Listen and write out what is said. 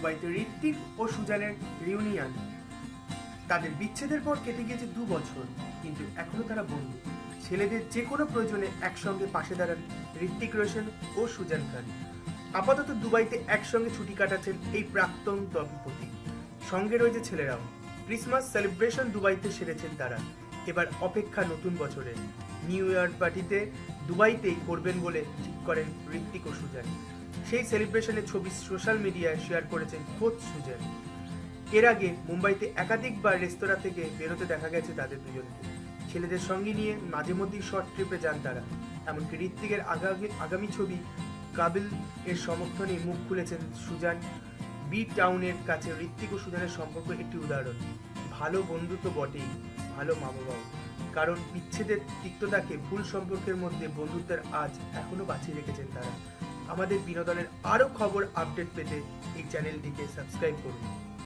দুবাইতে ঋত্বিক ও সুজানের রিউনিয়ন তাদের বিচ্ছেদের পর কেটে গিয়েছে দু বছর, কিন্তু এখনও তারা বন্ধু। ছেলেদের যে কোনো প্রয়োজনে একসঙ্গে পাশে দাঁড়ান ঋত্বিক রোশন ও সুজান খান। আপাতত দুবাইতে একসঙ্গে ছুটি কাটাচ্ছেন এই প্রাক্তন দম্পতি। সঙ্গে রয়েছে ছেলেরাও। ক্রিসমাস সেলিব্রেশন দুবাইতে সেরেছেন তারা। এবার অপেক্ষা নতুন বছরের। নিউ ইয়ার পার্টিতে দুবাইতেই করবেন বলে ঠিক করেন ঋত্বিক ও সুজান। সেই সেলিব্রেশনের ছবি সোশ্যাল মিডিয়ায় শেয়ার করেছেন খোদ সুজান। এর আগে মুম্বাইতে একাধিকবার রেস্তোরাঁ থেকে বেরোতে দেখা গেছে তাদের দুজনকে। ছেলেদের সঙ্গে নিয়ে মাঝে মধ্যেই শর্ট ট্রিপে যান তারা। এমনকি ঋত্বিকের আগামী আগামী ছবি কাবিল এর সমর্থনে মুখ খুলেছেন সুজান। বি টাউনের কাছে ঋত্বিক ও সুজানের সম্পর্ক একটি উদাহরণ। ভালো বন্ধু তো বটেই, ভালো মা বাবাও কারণ বিচ্ছেদের তিক্ততাকে ভুল সম্পর্কের মধ্যে বন্ধুত্বের আজ এখনও বাঁচিয়ে রেখেছেন তারা। আমাদের বিনোদনের আরও খবর আপডেট পেতে এই চ্যানেলটিকে সাবস্ক্রাইব করুন।